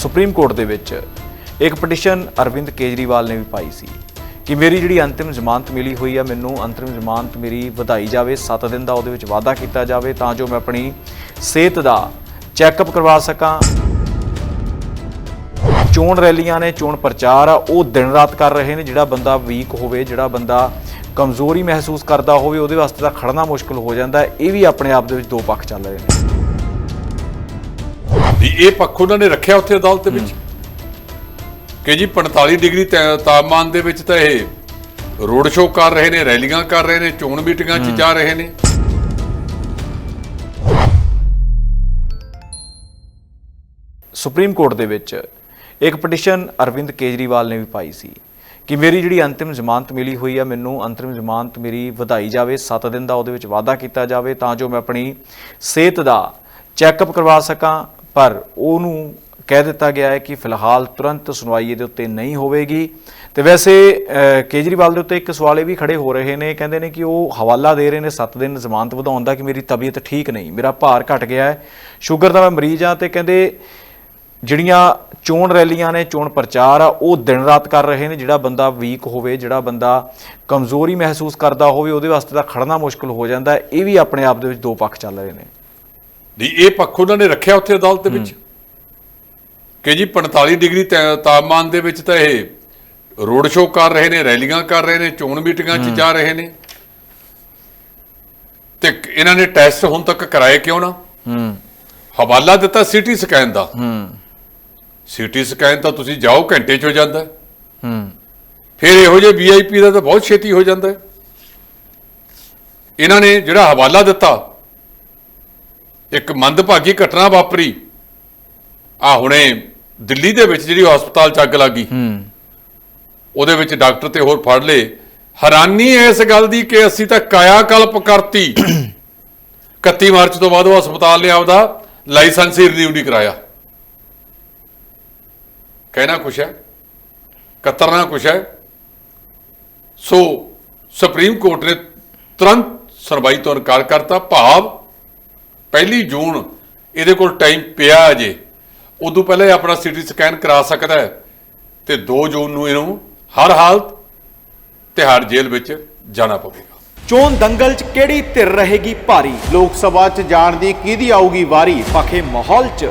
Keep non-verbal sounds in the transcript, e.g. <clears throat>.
Supreme court ਦੇ ਵਿੱਚ ਇੱਕ ਪਟੀਸ਼ਨ ਅਰਵਿੰਦ ਕੇਜਰੀਵਾਲ ਨੇ ਵੀ ਪਾਈ ਸੀ ਕਿ ਮੇਰੀ ਜਿਹੜੀ ਅੰਤਿਮ ਜ਼ਮਾਨਤ ਮਿਲੀ ਹੋਈ ਆ, ਮੈਨੂੰ ਅੰਤਿਮ ਜ਼ਮਾਨਤ ਮੇਰੀ ਵਧਾਈ ਜਾਵੇ 7 ਦਿਨ ਦਾ ਉਹਦੇ ਵਿੱਚ ਵਾਅਦਾ ਕੀਤਾ ਜਾਵੇ ਤਾਂ ਜੋ ਮੈਂ ਆਪਣੀ ਸਿਹਤ ਦਾ ਚੈੱਕਅਪ ਕਰਵਾ ਸਕਾਂ। ਚੋਣ ਰੈਲੀਆਂ ਨੇ, ਚੋਣ ਪ੍ਰਚਾਰ ਆ, ਉਹ ਦਿਨ ਰਾਤ ਕਰ ਰਹੇ ਨੇ, ਜਿਹੜਾ ਬੰਦਾ ਵੀਕ ਹੋਵੇ, ਜਿਹੜਾ ਬੰਦਾ ਕਮਜ਼ੋਰੀ ਮਹਿਸੂਸ ਕਰਦਾ ਹੋਵੇ, ਉਹਦੇ ਵਾਸਤੇ ਤਾਂ ਖੜਨਾ ਮੁਸ਼ਕਲ ਹੋ ਜਾਂਦਾ, ਇਹ ਵੀ ਆਪਣੇ ਆਪ ਦੇ ਵਿੱਚ ਦੋ ਪੱਖ ਚੱਲ ਰਹੇ ਨੇ। ਵੀ ਇਹ ਪੱਖ ਉਹਨਾਂ ਨੇ ਰੱਖਿਆ ਉੱਥੇ ਅਦਾਲਤ ਦੇ ਵਿੱਚ। ਕਿ ਜੀ 45 ਡਿਗਰੀ ਤਾਪਮਾਨ ਦੇ ਵਿੱਚ ਤਾਂ ਇਹ ਰੋਡ ਸ਼ੋਅ ਕਰ ਰਹੇ ਨੇ ਰੈਲੀਆਂ ਕਰ ਰਹੇ ਨੇ ਚੋਣ ਮੀਟਿੰਗਾਂ 'ਚ ਜਾ ਰਹੇ ਨੇ। ਸੁਪਰੀਮ ਕੋਰਟ ਦੇ ਵਿੱਚ ਇੱਕ ਪਟੀਸ਼ਨ ਅਰਵਿੰਦ ਕੇਜਰੀਵਾਲ ਨੇ ਵੀ ਪਾਈ ਸੀ ਕਿ ਮੇਰੀ ਜਿਹੜੀ ਅੰਤਿਮ ਜ਼ਮਾਨਤ ਮਿਲੀ ਹੋਈ ਆ ਮੈਨੂੰ ਅੰਤਿਮ ਜ਼ਮਾਨਤ ਮੇਰੀ ਵਧਾਈ ਜਾਵੇ 7 ਦਿਨ ਦਾ ਉਹਦੇ ਵਿੱਚ ਵਾਅਦਾ ਕੀਤਾ ਜਾਵੇ ਤਾਂ ਜੋ ਮੈਂ ਆਪਣੀ ਸਿਹਤ ਦਾ ਚੈੱਕਅਪ ਕਰਵਾ ਸਕਾਂ ਪਰ ਉਹਨੂੰ ਕਹਿ ਦਿੱਤਾ ਗਿਆ ਹੈ ਕਿ ਫਿਲਹਾਲ ਤੁਰੰਤ ਸੁਣਵਾਈ ਇਹਦੇ ਉੱਤੇ ਨਹੀਂ ਹੋਵੇਗੀ। ਤੇ ਵੈਸੇ ਕੇਜਰੀਵਾਲ ਦੇ ਉੱਤੇ ਇੱਕ ਸਵਾਲ ਇਹ ਵੀ ਖੜੇ ਹੋ ਰਹੇ ਨੇ, ਕਹਿੰਦੇ ਨੇ ਕਿ ਉਹ ਹਵਾਲਾ ਦੇ ਰਹੇ ਨੇ 7 ਦਿਨ ਜ਼ਮਾਨਤ ਵਧਾਉਣ ਦਾ ਕਿ ਮੇਰੀ ਤਬੀਅਤ ਠੀਕ ਨਹੀਂ, ਮੇਰਾ ਭਾਰ ਘਟ ਗਿਆ ਹੈ, ਸ਼ੂਗਰ ਦਾ ਮੈਂ ਮਰੀਜ਼ ਆ ਤੇ ਕਹਿੰਦੇ ਜਿਹੜੀਆਂ ਚੋਣ ਰੈਲੀਆਂ ਨੇ, ਚੋਣ ਪ੍ਰਚਾਰ ਆ, ਉਹ ਦਿਨ ਰਾਤ ਕਰ ਰਹੇ ਨੇ, ਜਿਹੜਾ ਬੰਦਾ ਵੀਕ ਹੋਵੇ, ਜਿਹੜਾ ਬੰਦਾ ਕਮਜ਼ੋਰੀ ਮਹਿਸੂਸ ਕਰਦਾ ਹੋਵੇ, ਉਹਦੇ ਵਾਸਤੇ ਤਾਂ ਖੜਨਾ ਮੁਸ਼ਕਲ ਹੋ ਜਾਂਦਾ ਇਹ ਵੀ ਆਪਣੇ ਆਪ ਦੇ ਵਿੱਚ ਦੋ ਪੱਖ ਚੱਲ ਰਹੇ ਨੇ। ਵੀ ਇਹ ਪੱਖ ਉਹਨਾਂ ਨੇ ਰੱਖਿਆ ਉੱਥੇ ਅਦਾਲਤ ਦੇ ਵਿੱਚ? ਕਿ ਜੀ 45 ਡਿਗਰੀ ਤਾਪਮਾਨ ਦੇ ਵਿੱਚ ਤਾਂ ਇਹ ਰੋਡ ਸ਼ੋਅ ਕਰ ਰਹੇ ਨੇ ਰੈਲੀਆਂ ਕਰ ਰਹੇ ਨੇ ਚੋਣ ਮੀਟਿੰਗਾਂ 'ਚ ਜਾ ਰਹੇ ਨੇ। ਤੇ ਇਹਨਾਂ ਨੇ ਟੈਸਟ ਹੁਣ ਤੱਕ ਕਰਾਏ ਕਿਉਂ ਨਾ? ਹੂੰ। ਹਵਾਲਾ ਦਿੱਤਾ ਸਿਟੀ ਸਕੈਨ ਦਾ। ਹੂੰ। ਸਿਟੀ ਸਕੈਨ ਤਾਂ ਤੁਸੀਂ ਜਾਓ ਘੰਟੇ 'ਚ ਹੋ ਜਾਂਦਾ। ਹੈ। ਫਿਰ ਇਹੋ ਜਿਹੇ ਵੀਆਈਪੀ ਦਾ ਤਾਂ ਬਹੁਤ ਛੇਤੀ ਹੋ ਜਾਂਦਾ। ਇਹਨਾਂ ਨੇ ਜਿਹੜਾ ਹਵਾਲਾ ਦਿੱਤਾ ਇੱਕ ਮੰਦਭਾਗੀ ਘਟਨਾ ਵਾਪਰੀ। ਆ ਹੁਣੇ ਦਿੱਲੀ ਦੇ ਵਿੱਚ ਜਿਹੜੀ ਹਸਪਤਾਲ 'ਚ ਅੱਗ ਲੱਗੀ ਹੂੰ। ਉਹਦੇ ਵਿੱਚ ਡਾਕਟਰ ਤੇ ਹੋਰ ਫੜ ਲਏ। ਹੈਰਾਨੀ ਹੈ ਇਸ ਗੱਲ ਦੀ ਕਿ ਅਸੀਂ ਤਾਂ ਕਾਇਆ ਕਲਪ ਕਰਤੀ। <clears throat> 31 ਮਾਰਚ ਤੋਂ ਬਾਅਦ ਉਹ ਹਸਪਤਾਲ ਨੇ ਆਪਦਾ ਲਾਇਸੈਂਸ ਹੀ ਰਿਨਿਊ ਨਹੀਂ ਕਰਾਇਆ। ਕਹਿਣਾ ਕੁਛ ਹੈ? ਕਤਰਨਾ ਕੁਛ ਹੈ? ਸੋ ਸੁਪਰੀਮ ਕੋਰਟ ਨੇ ਤੁਰੰਤ ਸੁਣਵਾਈ ਤੋਂ ਇਨਕਾਰ ਕਰਤਾ। ਭਾਵ ਪਹਿਲੀ ਜੂਨ ਇਹਦੇ ਕੋਲ ਟਾਈਮ ਪਿਆ ਅਜੇ। ਉਦੋਂ ਪਹਿਲਾਂ ਇਹ ਆਪਣਾ ਸਿਟੀ ਸਕੈਨ ਕਰਾ ਸਕਦਾ ਹੈ ਤੇ 2 ਜੂਨ ਨੂੰ ਇਹਨੂੰ ਹਰ ਹਾਲਤ ਤਿਹਾੜ ਜੇਲ੍ਹ ਵਿੱਚ ਜਾਣਾ ਪਵੇਗਾ। ਚੋਣ ਦੰਗਲ 'ਚ ਕਿਹੜੀ ਧਿਰ ਰਹੇਗੀ ਭਾਰੀ? ਲੋਕ ਸਭਾ 'ਚ ਜਾਣ ਦੀ ਕਿਹਦੀ ਆਊਗੀ ਵਾਰੀ? ਪਖੇ ਮਾਹੌਲ 'ਚ।